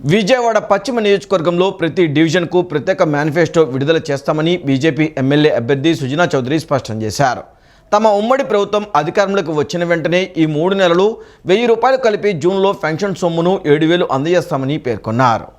విజయవాడ పశ్చిమ నియోజకవర్గంలో ప్రతి డివిజన్కు ప్రత్యేక మేనిఫెస్టో విడుదల చేస్తామని బీజేపీ ఎమ్మెల్యే అభ్యర్థి సుజనా చౌదరి స్పష్టం చేశారు. తమ ఉమ్మడి ప్రభుత్వం అధికారంలోకి వచ్చిన వెంటనే ఈ మూడు నెలలు వెయ్యి రూపాయలు కలిపి జూన్లో పెన్షన్ సొమ్మును ఏడు వేలు అందజేస్తామని పేర్కొన్నారు.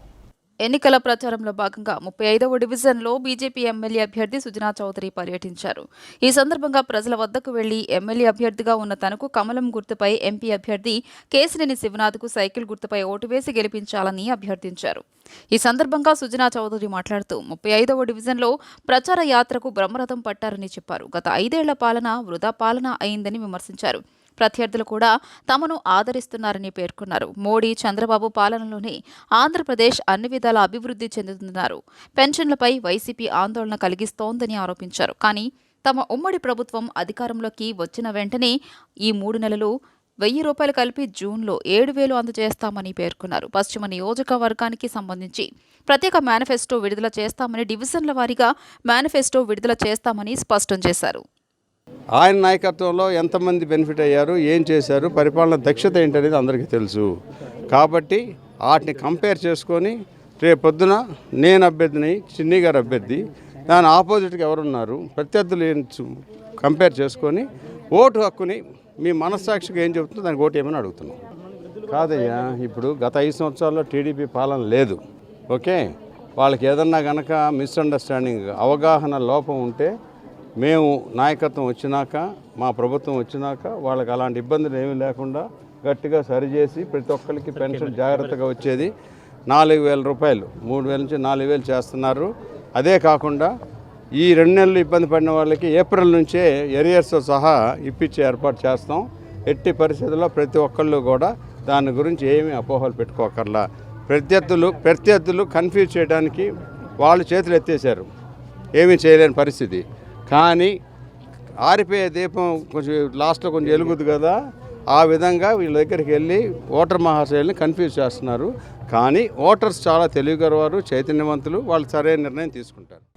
ఎన్నికల ప్రచారంలో భాగంగా ముప్పై ఐదవ డివిజన్లో బీజేపీ ఎమ్మెల్యే అభ్యర్థి సుజనా చౌదరి పర్యటించారు. ఈ సందర్భంగా ప్రజల వద్దకు వెళ్ళి ఎమ్మెల్యే అభ్యర్థిగా ఉన్న తనకు కమలం గుర్తుపై ఎంపీ అభ్యర్థి కేసినేని శివనాథ్కు సైకిల్ గుర్తుపై ఓటు వేసి గెలిపించాలని అభ్యర్థించారు. ఈ సందర్భంగా సుజనా చౌదరి మాట్లాడుతూ ముప్పై ఐదవ డివిజన్లో ప్రచార యాత్రకు బ్రహ్మరథం పట్టారని చెప్పారు. గత ఐదేళ్ళ పాలన వృధా పాలన అయిందని విమర్శించారు. ప్రత్యర్థులు కూడా తమను ఆదరిస్తున్నారని పేర్కొన్నారు. మోడీ చంద్రబాబు పాలనలోనే ఆంధ్రప్రదేశ్ అన్ని విధాల అభివృద్ధి చెందుతున్నారు. పెన్షన్లపై వైసీపీ ఆందోళన కలిగిస్తోందని ఆరోపించారు. కానీ తమ ఉమ్మడి ప్రభుత్వం అధికారంలోకి వచ్చిన వెంటనే ఈ మూడు నెలలు వెయ్యి రూపాయలు కలిపి జూన్లో ఏడు వేలు అందజేస్తామని పేర్కొన్నారు. పశ్చిమ నియోజకవర్గానికి సంబంధించి ప్రత్యేక మేనిఫెస్టో విడుదల చేస్తామని డివిజన్ల వారీగా మేనిఫెస్టో విడుదల చేస్తామని స్పష్టం చేశారు. ఆయన నాయకత్వంలో ఎంతమంది బెనిఫిట్ అయ్యారు ఏం చేశారు పరిపాలన దక్షత ఏంటనేది అందరికీ తెలుసు. కాబట్టి వాటిని కంపేర్ చేసుకొని రేపు పొద్దున నేను అభ్యర్థిని చిన్ని గారు అభ్యర్థి దాని ఆపోజిట్గా ఎవరున్నారు ప్రత్యర్థులు ఏం కంపేర్ చేసుకొని ఓటు హక్కుని మీ మనస్సాక్షిగా ఏం చెబుతుందో దానికి ఓటు ఏమని అడుగుతున్నాం. కాదయ్యా ఇప్పుడు గత ఐదు సంవత్సరాల్లో టీడీపీ పాలన లేదు. ఓకే? వాళ్ళకి ఏదన్నా కనుక మిస్అండర్స్టాండింగ్ అవగాహన లోపం ఉంటే మేము నాయకత్వం వచ్చినాక మా ప్రభుత్వం వచ్చినాక వాళ్ళకి అలాంటి ఇబ్బందులు ఏమీ లేకుండా గట్టిగా సరిచేసి ప్రతి ఒక్కరికి పెన్షన్ జాగ్రత్తగా వచ్చేది. నాలుగు వేల రూపాయలు మూడు వేల నుంచి నాలుగు వేలు చేస్తున్నారు. అదే కాకుండా ఈ రెండు నెలలు ఇబ్బంది పడిన వాళ్ళకి ఏప్రిల్ నుంచే ఎరియర్స్తో సహా ఇప్పించే ఏర్పాటు చేస్తాం. ఎట్టి పరిస్థితుల్లో ప్రతి ఒక్కళ్ళు కూడా దాని గురించి ఏమీ అపోహలు పెట్టుకోకర్లా. ప్రత్యర్థులు ప్రత్యర్థులు కన్ఫ్యూజ్ చేయడానికి వాళ్ళు చేతులు ఎత్తేసారు ఏమీ చేయలేని పరిస్థితి. కానీ ఆరిపోయే దీపం కొంచెం లాస్ట్లో కొంచెం వెలుగుద్ది కదా. ఆ విధంగా వీళ్ళ దగ్గరికి వెళ్ళి ఓటర్ మహాశయుల్ని కన్ఫ్యూజ్ చేస్తున్నారు. కానీ ఓటర్స్ చాలా తెలివిగలవారు చైతన్యవంతులు వాళ్ళు సరైన నిర్ణయం తీసుకుంటారు.